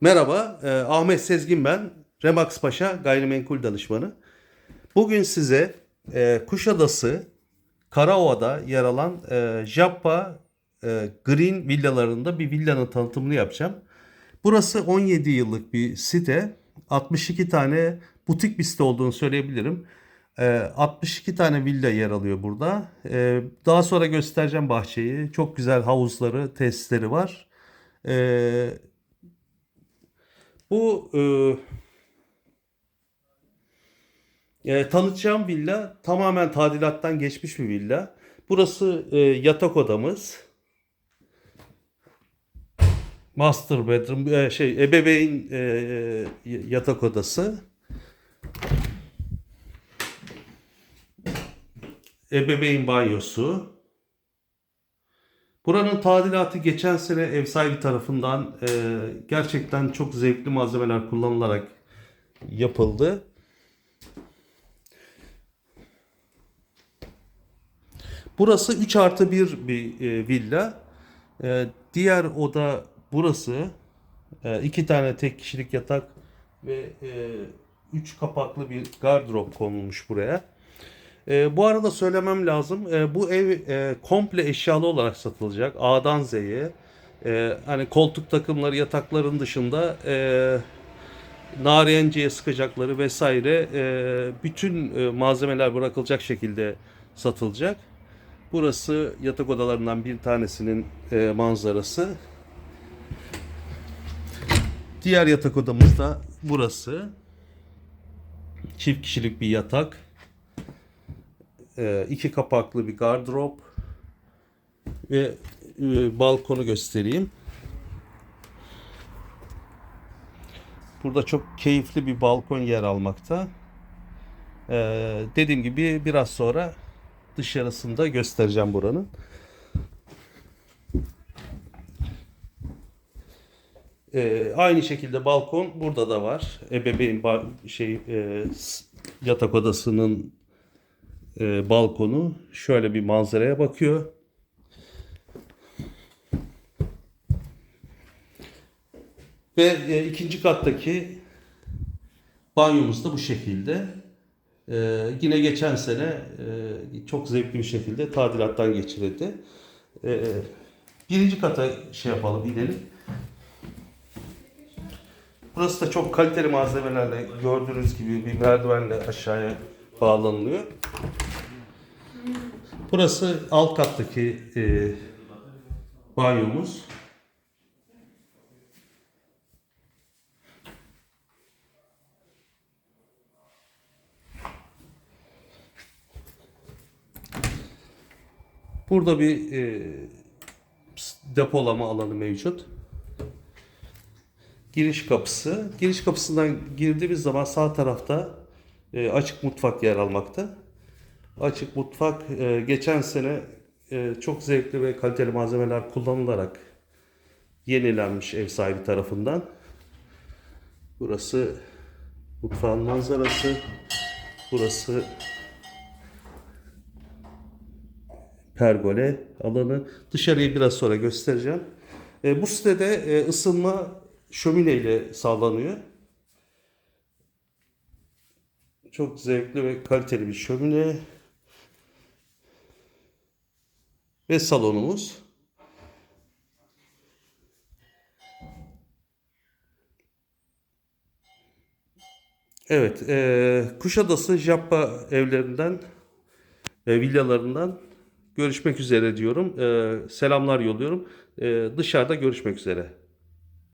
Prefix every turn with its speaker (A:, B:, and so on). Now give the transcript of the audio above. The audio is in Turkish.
A: Merhaba, e, Ahmet Sezgin ben. Remax Paşa gayrimenkul danışmanı. Bugün size e, Kuşadası, Karaova'da yer alan e, Jappa e, Green villalarında bir villanın tanıtımını yapacağım. Burası 17 yıllık bir site. 62 tane butik bir site olduğunu söyleyebilirim. E, 62 tane villa yer alıyor burada. E, daha sonra göstereceğim bahçeyi. Çok güzel havuzları, tesisleri var. E, bu e, tanıtacağım villa tamamen tadilattan geçmiş bir villa. Burası e, yatak odamız. Master bedroom, e, şey ebeveyn e, yatak odası. Ebeveyn banyosu. Buranın tadilatı geçen sene ev sahibi tarafından e, gerçekten çok zevkli malzemeler kullanılarak yapıldı. Burası 3 artı 1 bir e, villa. E, diğer oda burası. E, iki tane tek kişilik yatak ve 3 kapaklı bir gardırop konulmuş buraya. E, bu arada söylemem lazım. E, bu ev e, komple eşyalı olarak satılacak. A'dan Z'ye. E, hani koltuk takımları, yatakların dışında e, nariyenciye sıkacakları vesaire e, bütün e, malzemeler bırakılacak şekilde satılacak. Burası yatak odalarından bir tanesinin e, manzarası. Diğer yatak odamız da burası. Çift kişilik bir yatak. E, iki kapaklı bir gardırop. Ve e, balkonu göstereyim. Burada çok keyifli bir balkon yer almakta. Ee, dediğim gibi biraz sonra dışarısında göstereceğim buranın. Ee, aynı şekilde balkon burada da var. Ebeveyn şey e, yatak odasının e, balkonu şöyle bir manzaraya bakıyor. Ve e, ikinci kattaki banyomuz da bu şekilde. E, yine geçen sene e, çok zevkli bir şekilde tadilattan geçirildi. E, birinci kata şey yapalım, inelim. Burası da çok kaliteli malzemelerle gördüğünüz gibi bir merdivenle aşağıya bağlanılıyor. Burası alt kattaki e, banyomuz. Burada bir e, depolama alanı mevcut. Giriş kapısı. Giriş kapısından girdiğimiz zaman sağ tarafta e, açık mutfak yer almakta. Açık mutfak e, geçen sene e, çok zevkli ve kaliteli malzemeler kullanılarak yenilenmiş ev sahibi tarafından. Burası mutfağın manzarası. Burası pergole alanı. Dışarıyı biraz sonra göstereceğim. E, bu sitede e, ısınma şömine ile sağlanıyor. Çok zevkli ve kaliteli bir şömine. Ve salonumuz. Evet, e, Kuşadası Jappa evlerinden, e, villalarından görüşmek üzere diyorum. E, selamlar yolluyorum. E, dışarıda görüşmek üzere.